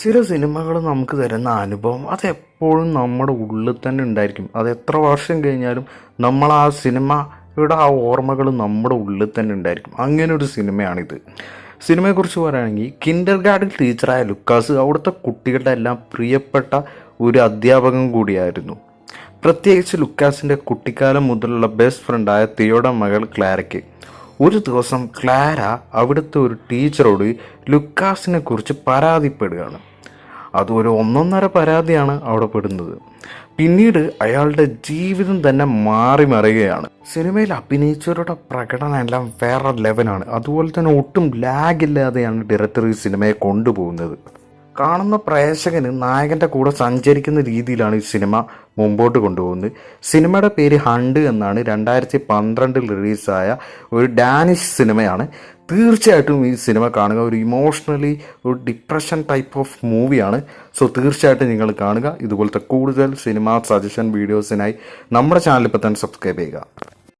ചില സിനിമകൾ നമുക്ക് തരുന്ന അനുഭവം അതെപ്പോഴും നമ്മുടെ ഉള്ളിൽ തന്നെ ഉണ്ടായിരിക്കും. അത് എത്ര വർഷം കഴിഞ്ഞാലും നമ്മൾ ആ സിനിമയുടെ ആ ഓർമ്മകൾ നമ്മുടെ ഉള്ളിൽ തന്നെ ഉണ്ടായിരിക്കും. അങ്ങനെ ഒരു സിനിമയാണിത്. സിനിമയെക്കുറിച്ച് പറയുകയാണെങ്കിൽ കിൻഡർ ഗാർഡൻ ടീച്ചറായ ലുക്കാസ് അവിടുത്തെ കുട്ടികളുടെ എല്ലാം പ്രിയപ്പെട്ട ഒരു അധ്യാപകൻ കൂടിയായിരുന്നു. പ്രത്യേകിച്ച് ലുക്കാസിന്റെ കുട്ടിക്കാലം മുതലുള്ള ബെസ്റ്റ് ഫ്രണ്ടായ തിയോയുടെ മകൾ ക്ലാരയ്ക്ക്. ഒരു ദിവസം ക്ലാര അവിടുത്തെ ഒരു ടീച്ചറോട് ലുക്കാസിനെ കുറിച്ച് പരാതിപ്പെടുകയാണ്. അത് ഒരു ഒന്നൊന്നര പരാതിയാണ് അവിടെ പെടുന്നത്. പിന്നീട് അയാളുടെ ജീവിതം തന്നെ മാറി മറിയുകയാണ്. സിനിമയിൽ അഭിനയിച്ചവരുടെ പ്രകടനം എല്ലാം വേറെ ലെവലാണ് അതുപോലെ തന്നെ ഒട്ടും ലാഗില്ലാതെയാണ് ഡയറക്ടർ ഈ സിനിമയെ കൊണ്ടുപോകുന്നത്. കാണുന്ന പ്രേക്ഷകന് നായകന്റെ കൂടെ സഞ്ചരിക്കുന്ന രീതിയിലാണ് ഈ സിനിമ മുമ്പോട്ട് കൊണ്ടുപോകുന്നത്. സിനിമയുടെ പേര് ഹണ്ട് എന്നാണ്. രണ്ടായിരത്തി പന്ത്രണ്ടിൽ റിലീസായ ഒരു ഡാനിഷ് സിനിമയാണ്. തീർച്ചയായിട്ടും ഈ സിനിമ കാണുക ഒരു ഇമോഷണലി ഒരു ഡിപ്രഷൻ ടൈപ്പ് ഓഫ് മൂവിയാണ് സോ തീർച്ചയായിട്ടും നിങ്ങൾ കാണുക. ഇതുപോലത്തെ കൂടുതൽ സിനിമ സജഷൻ വീഡിയോസിനായി നമ്മുടെ ചാനൽ ഇപ്പോൾ തന്നെ സബ്സ്ക്രൈബ് ചെയ്യുക.